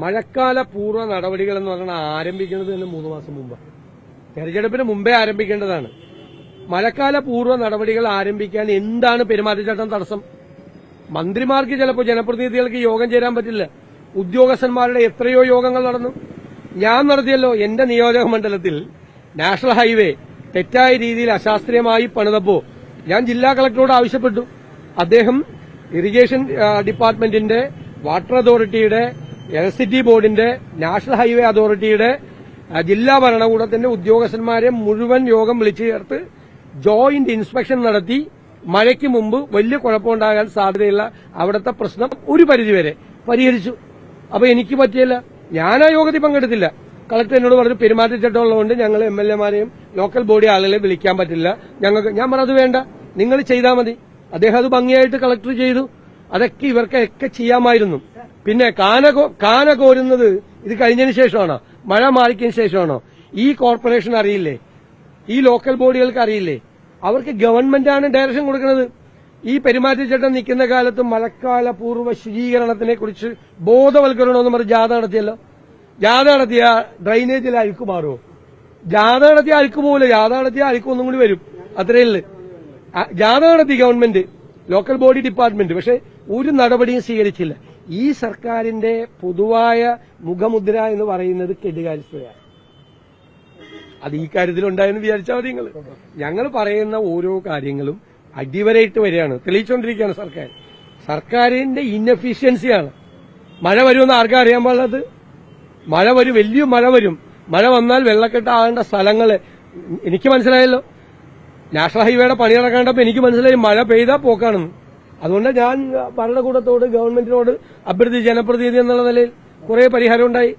മഴക്കാല പൂർവ നടപടികൾ എന്ന് പറഞ്ഞാൽ ആരംഭിക്കുന്നത് തന്നെ മൂന്ന് മാസം മുമ്പ്. തെരഞ്ഞെടുപ്പിന് മുമ്പേ ആരംഭിക്കേണ്ടതാണ്. മഴക്കാല പൂർവ നടപടികൾ ആരംഭിക്കാൻ എന്താണ് പെരുമാറ്റച്ചട്ടം തടസ്സം? മന്ത്രിമാർക്ക് ചിലപ്പോൾ ജനപ്രതിനിധികൾക്ക് യോഗം ചേരാൻ പറ്റില്ല. ഉദ്യോഗസ്ഥന്മാരുടെ എത്രയോ യോഗങ്ങൾ നടന്നു. ഞാൻ നടത്തിയല്ലോ എന്റെ നിയോജക മണ്ഡലത്തിൽ നാഷണൽ ഹൈവേ തെറ്റായ രീതിയിൽ അശാസ്ത്രീയമായി പണിതപ്പോ ഞാൻ ജില്ലാ കളക്ടറോട് ആവശ്യപ്പെട്ടു. അദ്ദേഹം ഇറിഗേഷൻ ഡിപ്പാർട്ട്മെന്റിന്റെ വാട്ടർ അതോറിറ്റിയുടെ ഇലക്ട്രിസിറ്റി ബോർഡിന്റെ നാഷണൽ ഹൈവേ അതോറിറ്റിയുടെ ജില്ലാ ഭരണകൂടത്തിന്റെ ഉദ്യോഗസ്ഥന്മാരെ മുഴുവൻ യോഗം വിളിച്ചു ചേർത്ത് ജോയിന്റ് ഇൻസ്പെക്ഷൻ നടത്തി മഴയ്ക്ക് മുമ്പ് വലിയ കുഴപ്പമുണ്ടാകാൻ സാധ്യതയുള്ള അവിടുത്തെ പ്രശ്നം ഒരു പരിധിവരെ പരിഹരിച്ചു. അപ്പൊ എനിക്ക് പറ്റിയില്ല. ഞാൻ ആ യോഗത്തിൽ പങ്കെടുത്തില്ല. കളക്ടർ എന്നോട് പറഞ്ഞു പെരുമാറ്റച്ചട്ടം ഉള്ളതുകൊണ്ട് ഞങ്ങൾ എം എൽ എമാരെയും ലോക്കൽ ബോഡി ആളുകളെ വിളിക്കാൻ പറ്റില്ല. ഞങ്ങൾക്ക് ഞാൻ പറഞ്ഞത് വേണ്ട. നിങ്ങൾ ചെയ്താൽ മതി. അദ്ദേഹം അത് ഭംഗിയായിട്ട് കളക്ടർ ചെയ്തു. അതൊക്കെ ഇവർക്കൊക്കെ ചെയ്യാമായിരുന്നു. പിന്നെ കാന കോ- കാന കോരുന്നത് ഇത് കഴിഞ്ഞതിന് ശേഷമാണോ? മഴ മാറിക്കതിന് ശേഷമാണോ? ഈ കോർപ്പറേഷൻ അറിയില്ലേ? ഈ ലോക്കൽ ബോഡികൾക്ക് അറിയില്ലേ? അവർക്ക് ഗവൺമെന്റാണ് ഡയറക്ഷൻ കൊടുക്കുന്നത്. ഈ പെരുമാറ്റച്ചട്ടം നിൽക്കുന്ന കാലത്ത് മഴക്കാല പൂർവ ശുചീകരണത്തിനെ കുറിച്ച് ബോധവൽക്കരണമെന്ന് പറഞ്ഞ് ജാഥ നടത്തിയല്ലോ. ജാഥ നടത്തിയ ഡ്രൈനേജിൽ അഴുക്ക് മാറുമോ? ജാഥ നടത്തിയ അഴുക്ക് പോകില്ല ജാഥ നടത്തിയ അഴുക്ക് ഒന്നും കൂടി വരും. അത്രയേ ഉള്ളു. ജാഥ നടത്തി ഗവൺമെന്റ് ലോക്കൽ ബോഡി ഡിപ്പാർട്ട്മെന്റ്. പക്ഷെ ഒരു നടപടിയും സ്വീകരിച്ചില്ല. ഈ സർക്കാരിന്റെ പൊതുവായ മുഖമുദ്ര എന്ന് പറയുന്നത് കെടുകാര്യസ്ഥതയാണ് അത് ഈ കാര്യത്തിൽ ഉണ്ടായെന്ന് വിചാരിച്ചാൽ മതി നിങ്ങൾ ഞങ്ങൾ പറയുന്ന ഓരോ കാര്യങ്ങളും അടിവരയിട്ട് വരികയാണ്. തെളിയിച്ചുകൊണ്ടിരിക്കുകയാണ് സർക്കാർ. സർക്കാരിന്റെ ഇൻഎഫിഷ്യൻസിയാണ് മഴ വരുമെന്ന് ആർക്കാ അറിയാൻ പാടുള്ളത് മഴ വരും വലിയ മഴ വരും. മഴ വന്നാൽ വെള്ളക്കെട്ടാകേണ്ട സ്ഥലങ്ങൾ എനിക്ക് മനസ്സിലായല്ലോ. നാഷണൽ ഹൈവേയുടെ പണി നടക്കേണ്ടപ്പോൾ എനിക്ക് മനസ്സിലായി മഴ പെയ്താൽ പോക്കാണെന്ന്. അതുകൊണ്ട് ഞാൻ ഭരണകൂടത്തോട് ഗവൺമെന്റിനോട് അഭ്യർത്ഥി ജനപ്രതിനിധി എന്നുള്ള നിലയിൽ കുറെ പരിഹാരം ഉണ്ടായി.